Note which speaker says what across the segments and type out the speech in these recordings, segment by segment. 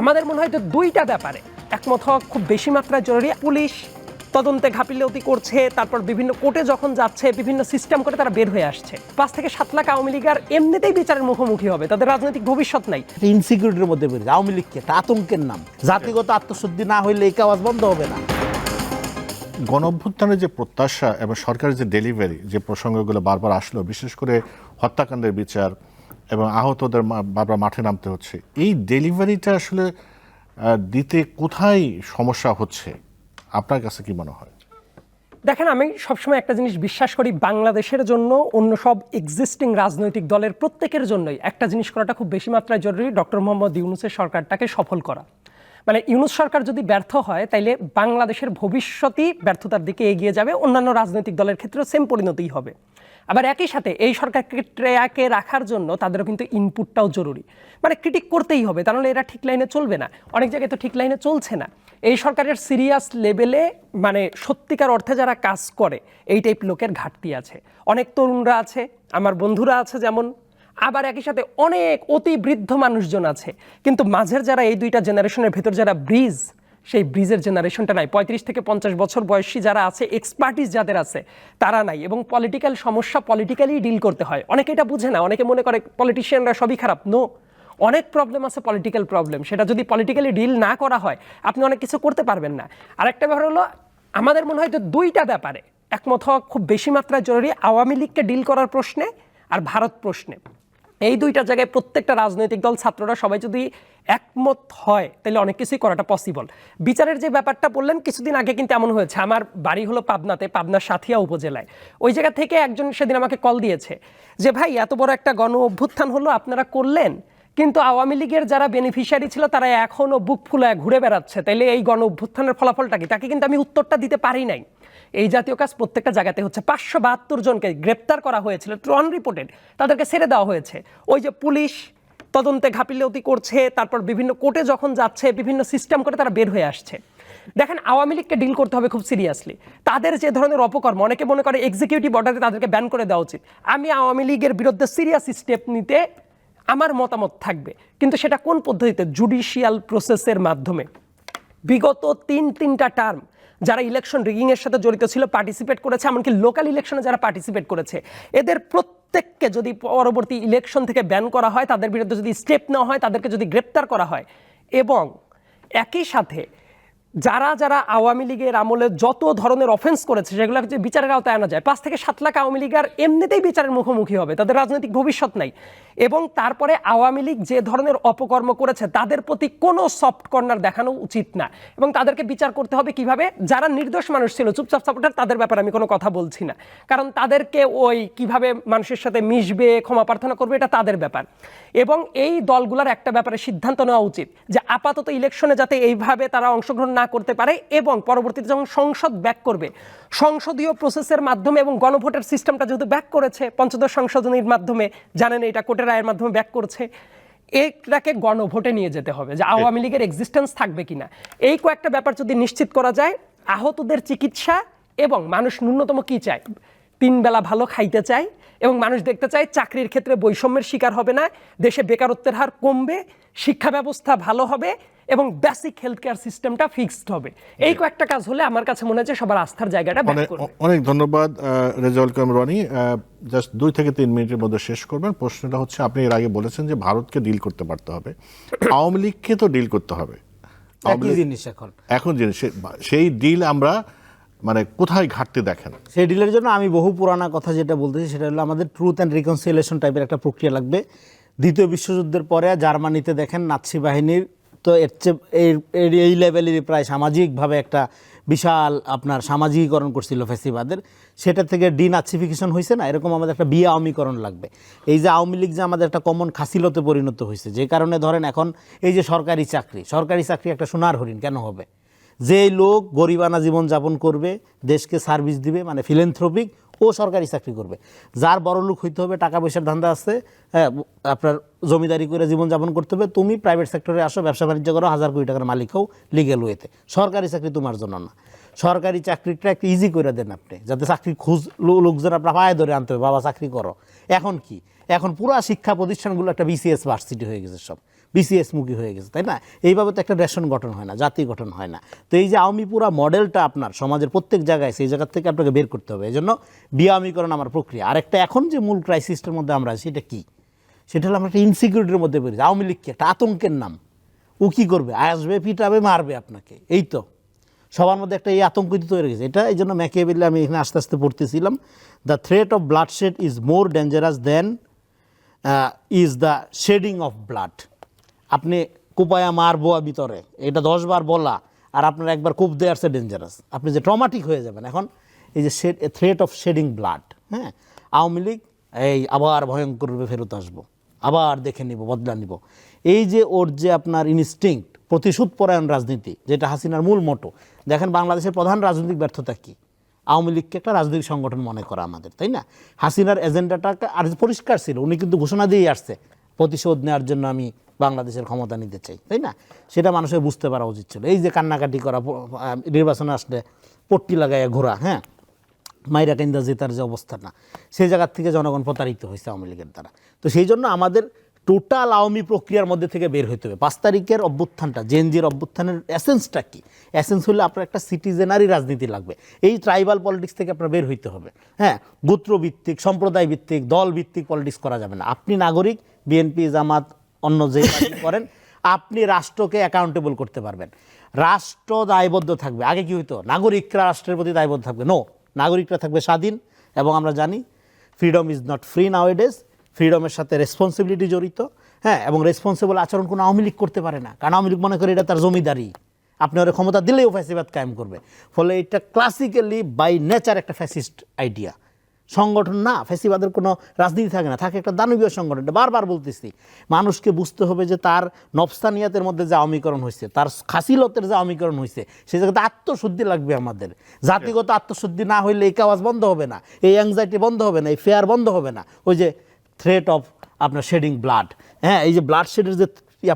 Speaker 1: আমাদের মনে হয় যে দুইটা ব্যাপারে। একমত হওয়া খুব বেশি মাত্রায় জরুরি। পুলিশ তদন্তে ঘাপিলতি করছে তারপর বিভিন্ন কোর্টে যখন যাচ্ছে বিভিন্ন সিস্টেম করে তারা বের হয়ে আসছে। পাঁচ থেকে সাত লাখ আওয়ামী লীগ আর এমনিতেই বিচারের মুখোমুখি হবে। তাদের রাজনৈতিক ভবিষ্যৎ নাই।
Speaker 2: ইনসিকিউরিটির মধ্যে আওয়ামী লীগকে আতঙ্কের নাম। জাতিগত আত্মশুদ্ধি না হইলে এই আওয়াজ বন্ধ হবে না।
Speaker 3: গণ যে প্রত্যাশা এবং সরকারের যে ডেলিভারি যে প্রসঙ্গগুলো বারবার আসলো বিশেষ করে হত্যাকাণ্ডের বিচার এবং আহতদের বাবা মাঠে নামতে হচ্ছে। এই ডেলিভারিটা আসলে দিতে কোথায় সমস্যা হচ্ছে? আপনার কাছে কি মনে হয়?
Speaker 1: দেখেন, আমি সবসময় একটা জিনিস বিশ্বাস করি, বাংলাদেশের জন্য অন্য সব এক্সিস্টিং রাজনৈতিক দলের প্রত্যেকের জন্যই একটা জিনিস করাটা খুব বেশি মাত্রায় জরুরি, ডক্টর মোহাম্মদ ইউনুসের সরকারটাকে সফল করা। মানে ইউনুস সরকার যদি ব্যর্থ হয়, তাইলে বাংলাদেশের ভবিষ্যতই ব্যর্থতার দিকে এগিয়ে যাবে। অন্যান্য রাজনৈতিক দলের ক্ষেত্রেও সেম পরিণতিই হবে। আবার একই সাথে এই সরকারকে ট্র্যাকে রাখার জন্য তাদেরও কিন্তু ইনপুটটাও জরুরি। মানে ক্রিটিক করতেই হবে, তাহলে এরা ঠিক লাইনে চলবে না। অনেক জায়গায় তো ঠিক লাইনে চলছে না। এই সরকারের সিরিয়াস লেভেলে মানে সত্যিকার অর্থে যারা কাজ করে, এই টাইপ লোকের ঘাটতি আছে। অনেক তরুণরা আছে, আমার বন্ধুরা আছে যেমন আবার একই সাথে অনেক অতি বৃদ্ধ মানুষজন আছে। কিন্তু মাঝের যারা এই দুইটা জেনারেশনের ভেতর যারা ব্রিজ, সেই ব্রিজের জেনারেশনটা নাই। পঁয়ত্রিশ থেকে পঞ্চাশ বছর বয়সী যারা আছে এক্সপার্টিস যাদের আছে, তারা নাই। এবং পলিটিক্যাল সমস্যা পলিটিক্যালি ডিল করতে হয়। অনেকে এটা বুঝে না, অনেকে মনে করে পলিটিশিয়ানরা সবই খারাপ। নো অনেক প্রবলেম আছে পলিটিক্যাল প্রবলেম সেটা যদি পলিটিক্যালি ডিল না করা হয়, আপনি অনেক কিছু করতে পারবেন না। আরেকটা ব্যাপার হলো, আমাদের মনে হয় যে দুইটা ব্যাপারে একমত হওয়া খুব বেশি মাত্রায় জরুরি। আওয়ামী লীগকে ডিল করার প্রশ্নে আর ভারত প্রশ্নে। এই দুইটা জায়গায় প্রত্যেকটা রাজনৈতিক দল, ছাত্ররা সবাই যদি একমত হয়, তাহলে অনেক কিছুই করাটা পসিবল বিচারের যে ব্যাপারটা বললেন, কিছুদিন আগে কিন্তু এমন হয়েছে। আমার বাড়ি হলো পাবনাতে পাবনা সাথিয়া উপজেলায়। ওই জায়গা থেকে একজন সেদিন আমাকে কল দিয়েছে যে, ভাই, এত বড় একটা গণ অভ্যুত্থান হলো, আপনারা করলেন? কিন্তু আওয়ামী লীগের যারা বেনিফিশিয়ারি ছিল, তারা এখনও বুক ফুলায় ঘুরে বেড়াচ্ছে। তাইলে এই গণ অভ্যুত্থানের ফলাফলটা কি? তাকে কিন্তু আমি উত্তরটা দিতে পারি নাই। এই জাতীয় কাজ প্রত্যেকটা জায়গাতে হচ্ছে। পাঁচশো বাহাত্তর জনকে গ্রেপ্তার করা হয়েছিল রিপোর্টেড তাদেরকে ছেড়ে দেওয়া হয়েছে। ওই যে পুলিশ তদন্তে ঘাপিলতি করছে, তারপর বিভিন্ন কোর্টে যখন যাচ্ছে, বিভিন্ন সিস্টেম করে তারা বের হয়ে আসছে। দেখেন, আওয়ামী লীগকে ডিল করতে হবে খুব সিরিয়াসলি তাদের যে ধরনের অপকর্ম, অনেকে মনে করে এক্সিকিউটিভ অর্ডারে তাদেরকে ব্যান করে দেওয়া উচিত। আমি আওয়ামী লীগের বিরুদ্ধে সিরিয়াস স্টেপ নিতে আমার মতামত থাকবে। কিন্তু সেটা কোন পদ্ধতিতে? জুডিশিয়াল প্রসেসের মাধ্যমে। বিগত তিন তিনটা টার্ম যারা ইলেকশন রিগিংয়ের সাথে জড়িত ছিল পার্টিসিপেট করেছে, এমনকি লোকাল ইলেকশনে যারা পার্টিসিপেট করেছে, এদের প্রত্যেককে যদি পরবর্তী ইলেকশন থেকে ব্যান করা হয়, তাদের বিরুদ্ধে যদি স্টেপ নেওয়া হয়, তাদেরকে যদি গ্রেপ্তার করা হয়, এবং একই সাথে যারা যারা আওয়ামী লীগের আমলে যত ধরনের অফেন্স করেছে, সেগুলো যে বিচারের আওতায় আনা যায়। পাঁচ থেকে সাত লাখ আওয়ামী লীগার এমনিতেই বিচারের মুখোমুখি হবে, তাদের রাজনৈতিক ভবিষ্যৎ নাই। এবং তারপরে আওয়ামী লীগ যে ধরনের অপকর্ম করেছে, তাদের প্রতি কোনো সফট কর্নার দেখানো উচিত না। এবং তাদেরকে বিচার করতে হবে কীভাবে? যারা নির্দোষ মানুষ ছিল, চুপচাপ সাপোর্টার, তাদের ব্যাপারে আমি কোনো কথা বলছি না। কারণ তাদেরকে ওই কীভাবে মানুষের সাথে মিশবে, ক্ষমা প্রার্থনা করবে, এটা তাদের ব্যাপার। এবং এই দলগুলোর একটা ব্যাপারে সিদ্ধান্ত নেওয়া উচিত যে আপাতত ইলেকশনে যাতে এইভাবে তারা অংশগ্রহণ না করতে পারে এবং পরবর্তীতে যখন সংসদ ব্যাক করবে, সংসদীয় প্রসেসের মাধ্যমে এবং গণভোটের সিস্টেমটা যেহেতু ব্যাক করেছে, পঞ্চদশ সংশোধনীর মাধ্যমে, জানেন এটা কোর্টের রায়ের মাধ্যমে ব্যাক করছে, এটাকে গণভোটে নিয়ে যেতে হবে যে আওয়ামী লীগের এক্সিস্টেন্স থাকবে কিনা। এই কয়েকটা ব্যাপার যদি নিশ্চিত করা যায়, আহতদের চিকিৎসা এবং মানুষ ন্যূনতম কি চায়? তিন বেলা ভালো খাইতে চায় এবং মানুষ দেখতে চায় চাকরির ক্ষেত্রে বৈষম্যের শিকার হবে না, দেশে বেকারত্বের হার কমবে, শিক্ষা ব্যবস্থা ভালো হবে এবং বেসিক হেলথ কেয়ার সিস্টেমটা ফিক্সড হবে। এই কয়েকটা কাজ হলে আমার কাছে মনে হচ্ছে সবার আস্থার জায়গাটা ব্যাক
Speaker 3: অনেক
Speaker 1: করবে।
Speaker 3: অনেক ধন্যবাদ রেজাউল কালাম রনি। জাস্ট দুই থেকে তিন মিনিটের মধ্যে শেষ করবেন। প্রশ্নটা হচ্ছে আপনি এর আগে বলেছেন যে ভারতকে ডিল করতে পারতে হবে। আওয়ামী লীগকে তো ডিল করতে হবে।
Speaker 2: জিনিস এখন।
Speaker 3: এখন জিনিস সে- সেই ডিল আমরা মানে কোথায় ঘাটতি দেখেন?
Speaker 2: সেই ডিলের জন্য আমি বহু পুরানা কথা যেটা বলতেছি সেটা হলো আমাদের ট্রুথ অ্যান্ড রিকনসিলেশন টাইপের একটা প্রক্রিয়া লাগবে। দ্বিতীয় বিশ্বযুদ্ধের পরে জার্মানিতে দেখেন নাৎসি বাহিনীর তো এর চেয়ে এই- এই- লেভেলেরই প্রায় সামাজিকভাবে একটা বিশাল আপনার সামাজিকীকরণ করছিল ফেসিবাদের সেটা থেকে ডিনাচিফিকেশন হয়েছে না, এরকম আমাদের একটা বিয়ে আওয়ামীকরণ লাগবে। এই যে আওয়ামী লীগ যে আমাদের একটা কমন খাসিলতে পরিণত হয়েছে যে কারণে ধরেন এখন এই যে সরকারি চাকরি সরকারি চাকরি একটা সোনার হরিণ, কেন হবে? যে লোক গরিবানা জীবনযাপন করবে, দেশকে সার্ভিস দিবে মানে ফিলেন্থ্রপিক ও সরকারি চাকরি করবে। যার বড় লোক হইতে হবে, টাকা পয়সার ধান্দা আছে হ্যাঁ আপনার জমিদারি করে জীবনযাপন করতে হবে, তুমি প্রাইভেট সেক্টরে আসো, ব্যবসা বাণিজ্য করো, হাজার কোটি টাকার মালিক হও লিগেল ওয়েতে সরকারি চাকরি তোমার জন্য না। সরকারি চাকরিটা একটু ইজি করে দেন আপনি, যাতে চাকরি খুঁজ লোকজন আপনার পায়ে ধরে আনতে হবে, বাবা, চাকরি করো। এখন কি? এখন পুরা শিক্ষা প্রতিষ্ঠানগুলো একটা বিসিএস ভার্সিটি হয়ে গেছে সব। বিসিএস মুখী হয়ে গেছে, তাই না? এইভাবে তো একটা রেশন গঠন হয় না, জাতি গঠন হয় না। তো এই যে আওয়ামী পুরা মডেলটা আপনার সমাজের প্রত্যেক জায়গায়, সেই জায়গা থেকে আপনাকে বের করতে হবে। এই জন্য বিয়ামীকরণ আমার প্রক্রিয়া। আর একটা এখন যে মূল ক্রাইসিসটার মধ্যে আমরা আছি, এটা কি? সেটা হলো আমরা একটা ইনসিকিউরিটির মধ্যে বেরিয়েছি আওয়ামী লীগকে একটা আতঙ্কের নাম। ও কী করবে? আসবে, পিটাবে, মারবে আপনাকে। এই তো। সবার মধ্যে একটা এই আতঙ্কিত তৈরি গেছে এটা এই জন্য ম্যাকিয়াবেলি আমি এখানে আস্তে আস্তে পড়তেছিলাম। The threat of bloodshed is more dangerous than is the shedding of blood আপনি কুপায়া মারবো ভিতরে। এটা দশবার বলা, আর আপনার একবার কূপ দেওয়ার সে ডেঞ্জারাস আপনি যে ট্রমাটিক হয়ে যাবেন। এখন এই যে থ্রেট অফ শেডিং ব্লাড হ্যাঁ? আওয়ামী লীগ, এই আবার ভয়ঙ্কর রূপে ফেরত আসব। আবার দেখে নিব, বদলা নিব। এই যে ওর যে আপনার ইনস্টিংক্ট প্রতিশোধ পরায়ণ রাজনীতি, যেটা হাসিনার মূল মোটো দেখেন বাংলাদেশের প্রধান রাজনৈতিক ব্যর্থতা কী? আওয়ামী লীগকে একটা রাজনৈতিক সংগঠন মনে করা আমাদের, তাই না? হাসিনার এজেন্ডাটা আর পরিষ্কার ছিল, উনি কিন্তু ঘোষণা দিয়েই আসছে প্রতিশোধ নেওয়ার জন্য আমি বাংলাদেশের ক্ষমতা নিতে চাই, তাই না? সেটা মানুষের বুঝতে পারা উচিত ছিল। এই যে কান্নাকাটি করা নির্বাচন আসলে পট্টি লাগাইয়া ঘোরা হ্যাঁ? মাইরা কেন্দ্র জেতার যে অবস্থা না সেই জায়গার থেকে জনগণ প্রতারিত হয়েছে আওয়ামী লীগের দ্বারা। তো সেই জন্য আমাদের টোটাল আওয়ামী প্রক্রিয়ার মধ্যে থেকে বের হইতে হবে। পাঁচ তারিখের অভ্যুত্থানটা জেনজির অভ্যুত্থানের এসেন্সটা কি? অ্যাসেন্স হলে আপনার একটা সিটিজেনারি রাজনীতি লাগবে। এই ট্রাইবাল পলিটিক্স থেকে আপনার বের হইতে হবে। হ্যাঁ গোত্রভিত্তিক সম্প্রদায় ভিত্তিক দল ভিত্তিক পলিটিক্স করা যাবে না। আপনি নাগরিক বিএনপি জামাত অন্য যে করেন আপনি রাষ্ট্রকে অ্যাকাউন্টেবল করতে পারবেন। রাষ্ট্র দায়বদ্ধ থাকবে। আগে কি হইতো? নাগরিকরা রাষ্ট্রের প্রতি দায়বদ্ধ থাকবে। নো নাগরিকরা থাকবে স্বাধীন এবং আমরা জানি freedom is not free nowadays ফ্রিডমের সাথে রেসপন্সিবিলিটি জড়িত হ্যাঁ এবং রেসপন্সিবল আচরণ কোনো আওয়ামী লীগ করতে পারে না। কারণ আওয়ামী লীগ মনে করে এটা তার জমিদারি। আপনি ওর ক্ষমতা দিলেও ফ্যাসিবাদ কায়েম করবে। ফলে এটা ক্লাসিক্যালি বাই নেচার একটা ফ্যাসিস্ট আইডিয়া সংগঠন না, ফ্যাসিবাদের কোনো রাজনীতি থাকে না, থাকে একটা দানবীয় সংগঠন। বারবার বলতেছি, মানুষকে বুঝতে হবে যে তার নফসানিয়াতের মধ্যে যে আওয়ামীকরণ হয়েছে, তার খাসিলতের যে আওয়ামীকরণ হয়েছে সেই জায়গাতে আত্মশুদ্ধি লাগবে আমাদের। জাতিগত আত্মশুদ্ধি না হইলে এই কাওয়াজ বন্ধ হবে না, এই অ্যাংজাইটি বন্ধ হবে না, এই ফেয়ার বন্ধ হবে না। ওই যে থ্রেট অফ আপনার শেডিং ব্লাড হ্যাঁ এই যে ব্লাড শেডের যে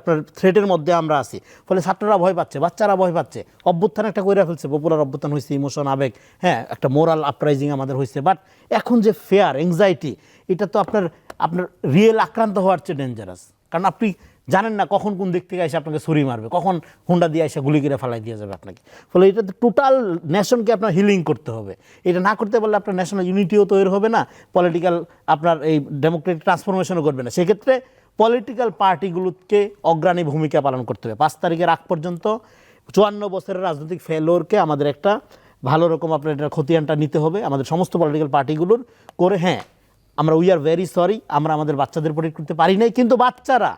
Speaker 2: আপনার থ্রেটের মধ্যে আমরা আছি, ফলে ছাত্ররা ভয় পাচ্ছে, বাচ্চারা ভয় পাচ্ছে। অভ্যুত্থান একটা কইরা ফেলছে পপুলার অভ্যুত্থান হয়েছে ইমোশন আবেগ হ্যাঁ একটা মোরাল আপরাইজিং আমাদের হয়েছে বাট এখন যে ফেয়ার এংজাইটি এটা তো আপনার আপনার রিয়েল আক্রান্ত হওয়ার চেয়ে ডেঞ্জারাস কারণ আপনি জানেন না কখন কোন দিক থেকে এসে আপনাকে ছুরি মারবে, কখন হুন্ডা দিয়ে এসে গুলি করে ফেলাই দিয়ে যাবে আপনাকে। ফলে এটা তো টোটাল নেশনকে আপনার হিলিং করতে হবে। এটা না করতে পারলে আপনার ন্যাশনাল ইউনিটিও তৈরি হবে না পলিটিক্যাল আপনার এই ডেমোক্রেটিক ট্রান্সফরমেশনও করবে না। সেক্ষেত্রে পলিটিক্যাল পার্টিগুলোকে অগ্রণী ভূমিকা পালন করতে হবে। পাঁচ তারিখের আগ পর্যন্ত চুয়ান্ন বছরের রাজনৈতিক ফেলোরকে আমাদের একটা ভালো রকম আপনার এটা খতিয়ানটা নিতে হবে। আমাদের সমস্ত পলিটিক্যাল পার্টিগুলোর করে হ্যাঁ আমরা উই আর ভেরি সরি আমরা আমাদের বাচ্চাদের প্রোটেক্ট করতে পারি নাই, কিন্তু বাচ্চারা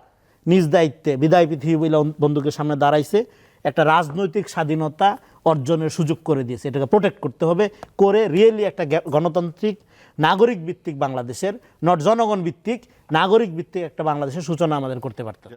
Speaker 2: নিজ দায়িত্বে বিদায় পৃথিবী বন্ধুকের সামনে দাঁড়াইছে, একটা রাজনৈতিক স্বাধীনতা অর্জনের সুযোগ করে দিয়েছে। এটাকে প্রোটেক্ট করতে হবে, করে রিয়েলি একটা গণতান্ত্রিক, নাগরিক ভিত্তিক বাংলাদেশের নট জনগণ ভিত্তিক, নাগরিক ভিত্তিক একটা বাংলাদেশের সূচনা আমাদের করতে পারতে হবে।